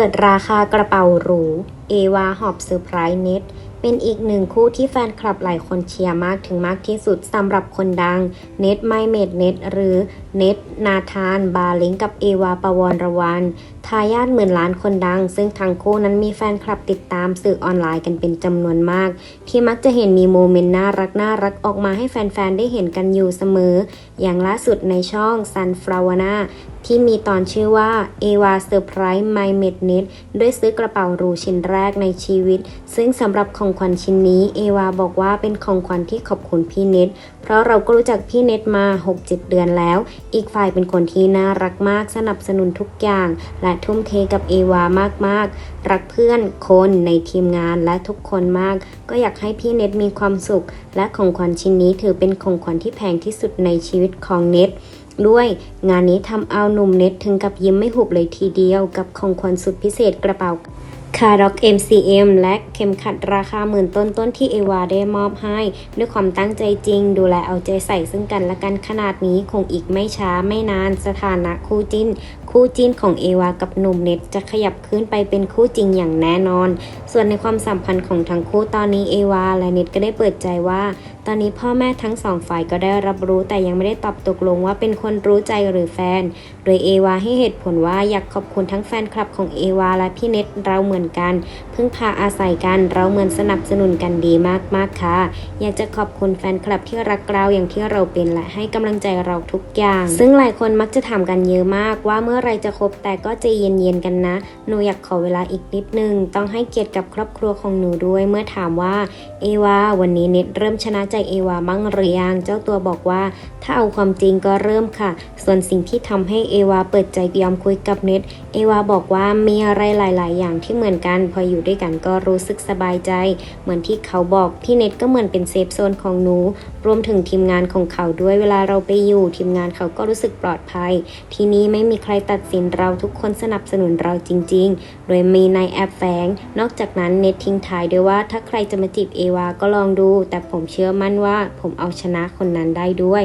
ปิดราคากระเป๋าหรู เอวาหอบเซอร์ไพรส์เน็ต เป็นอีกหนึ่งคู่ที่แฟนคลับหลายคนเชียร์มากถึงมากที่สุดสำหรับคนดัง เน็ตไมเมดเน็ตหรือเน็ตนาธาน บาลิงกับเอวาปวรรวัน ทายาทหมื่นล้านคนดัง ซึ่งทั้งคู่นั้นมีแฟนคลับติดตามสื่อออนไลน์กันเป็นจำนวนมาก ที่มักจะเห็นมีโมเมนต์น่ารักน่ารักออกมาให้แฟนๆ ได้เห็นกันอยู่เสมอ อย่างล่าสุดในช่อง Sunflower ที่มีตอนชื่อว่าเอวาเซอร์ไพรส์ My m e d n e t ด้วยซื้อกระเป๋าหรูชิ้นแรกในชีวิต ซึ่งสำหรับของขวัญชิ้นนี้เอวาบอกว่าเป็นของขวัญที่ขอบคุณพี่เน็ต เพราะเราก็รู้จักพี่เน็ตมา 6-7 เดือนแล้ว อีกฝ่ายเป็นคนที่น่ารักมากสนับสนุนทุกอย่าง และทุ่มเทกับเอวามากๆ รักเพื่อนคนในทีมงานและทุกคนมาก ก็อยากให้พี่เน็ตมีความสุข และของขวัญชิ้นนี้ถือเป็นของขวัญที่แพงที่สุดในชีวิตของเน็ตด้วยงานนี้ทำเอาหนุ่มเน็ตถึงกับยิ้มไม่หุบเลยทีเดียวกับของขวัญสุดพิเศษกระเป๋าคาร์ด็อก MCM และเข็มขัดราคาหมื่นต้นต้นๆที่เอวาได้มอบให้ ด้วยความตั้งใจจริง ดูแลเอาใจใส่ซึ่งกันและกันขนาดนี้คงอีกไม่ช้าไม่นานสถานะคู่จิ้น คู่จิ้นของเอวากับหนุ่มเน็ตจะขยับขึ้นไปเป็นคู่จริงอย่างแน่นอน ส่วนในความสัมพันธ์ของทั้งคู่ตอนนี้เอวาและเน็ตก็ได้เปิดใจว่า ตอนนี้พ่อแม่ทั้งสองฝ่ายก็ได้รับรู้แต่ยังไม่ได้ตอบตกลงว่าเป็นคนรู้ใจหรือแฟน โดยเอวาให้เหตุผลว่าอยากขอบคุณทั้งแฟนคลับของเอวาและพี่เน็ตเราเหมือนกัน พึ่งพาอาศัยกันเราเหมือนสนับสนุนกันดีมากๆค่ะ อยากจะขอบคุณแฟนคลับที่รักเราอย่างที่เราเป็นและให้กำลังใจเราทุกอย่าง ซึ่งหลายคนมักจะถามกันเยอะมากว่าเมื่อไรจะครบแต่ก็ใจเย็นๆกันนะ หนูอยากขอเวลาอีกนิดนึง ต้องให้เกียรติกับครอบครัวของหนูด้วย เมื่อถามว่า เอวาวันนี้เน็ตเริ่มชนะใจเอวาบ้างหรือยังเจ้าตัวบอกว่า ถ้าเอาความจริงก็เริ่มค่ะ ส่วนสิ่งที่ทำให้เอวาเปิดใจยอมคุยกับเน็ตเอวาบอกว่ามีอะไรหลาย ๆ อย่างที่เหมือนกัน พออยู่ด้วยกันก็รู้สึกสบายใจ เหมือนที่เขาบอกพี่เน็ตก็เหมือนเป็นเซฟโซนของหนู รวมถึงทีมงานของเขาด้วยเวลาเราไปอยู่ ทีมงานเขาก็รู้สึกปลอดภัย ทีนี้ไม่มีใครตัดัดสินเราทุกคนสนับสนุนเราจริง ๆ โดยมีนายแอบแฝง นอกจากนั้นเน็ตทิ้งท้ายด้วยว่าถ้าใครจะมาจีบเอวาก็ลองดู แต่ผมเชื่อมั่นว่าผมเอาชนะคนนั้นได้ด้วย